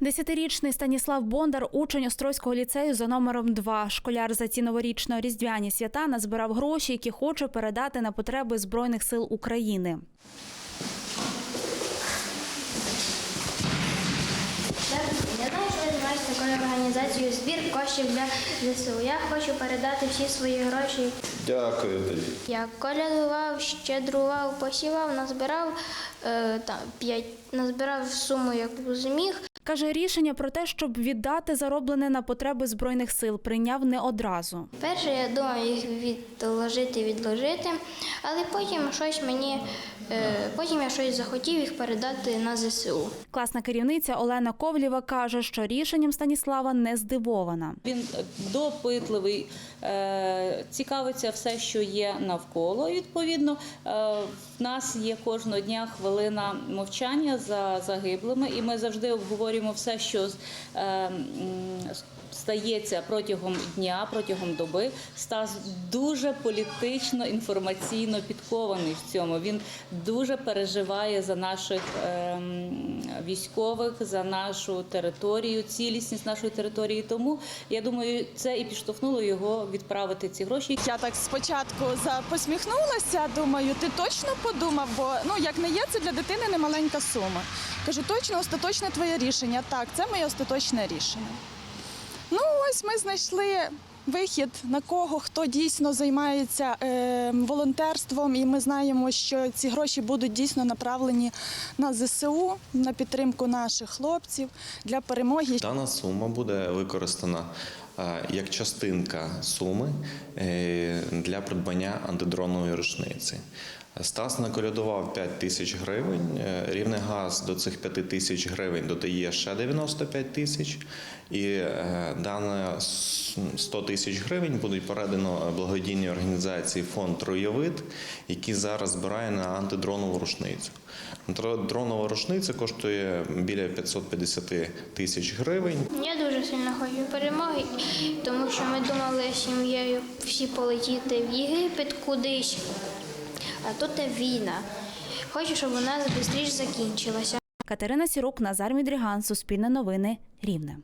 Десятирічний Станіслав Бондар, учень Острозького ліцею за номером 2. Школяр за ці новорічно-різдвяні свята назбирав гроші, які хоче передати на потреби Збройних сил України. Я знаю, що ви займаєтеся такою організацією збір коштів для ЗСУ. Я хочу передати всі свої гроші. Дякую тобі. Я колядував, щедрував, посівав, назбирав е, там п'ять, назбирав суму, яку зміг. Каже, рішення про те, щоб віддати зароблене на потреби Збройних сил, прийняв не одразу. Перше я думав їх відложити, відложити, але потім щось мені, е, потім я щось захотів їх передати на ЗСУ. Класна керівниця Олена Ковлєва каже, що рішенням Станіслава не здивована. Він допитливий, е, цікавиться все, що є навколо. І, Відповідно, е, в нас є кожного дня хвилина мовчання за загиблими, і ми завжди обговорюємо все, що е, стається протягом дня, протягом доби. Стас дуже політично, інформаційно підкований в цьому. Він дуже переживає за наших е, м, військових, за нашу територію, цілісність нашої території. Тому я думаю, це і підштовхнуло його відправити ці гроші. Я так спочатку посміхнулася, думаю, ти точно подумав, бо ну як не є, це для дитини немаленька сума. Кажу, точно остаточне твоє рішення. Так, це моє остаточне рішення. Ну, ось ми знайшли вихід на кого хто дійсно займається е, волонтерством, і ми знаємо, що ці гроші будуть дійсно направлені на ЗСУ, на підтримку наших хлопців для перемоги. Дана сума буде використана як частинка суми е, для придбання антидронової рушниці. Стас наколядував 5 тисяч гривень. е, Рівний газ до цих 5 тисяч гривень додає ще 95 тисяч. І е, дане 100 тисяч гривень будуть передано благодійній організації фонд Троєвид, який зараз збирає на антидронову рушницю. Дронова рушниця коштує біля 550 тисяч гривень. Я дуже сильно хочу перемоги, тому що ми думали сім'єю всі полетіти в Єгипет кудись, а тут війна. Хочу, щоб вона швидше закінчилася. Катерина Сірук, Назар Мідріган, Суспільне новини, Рівне.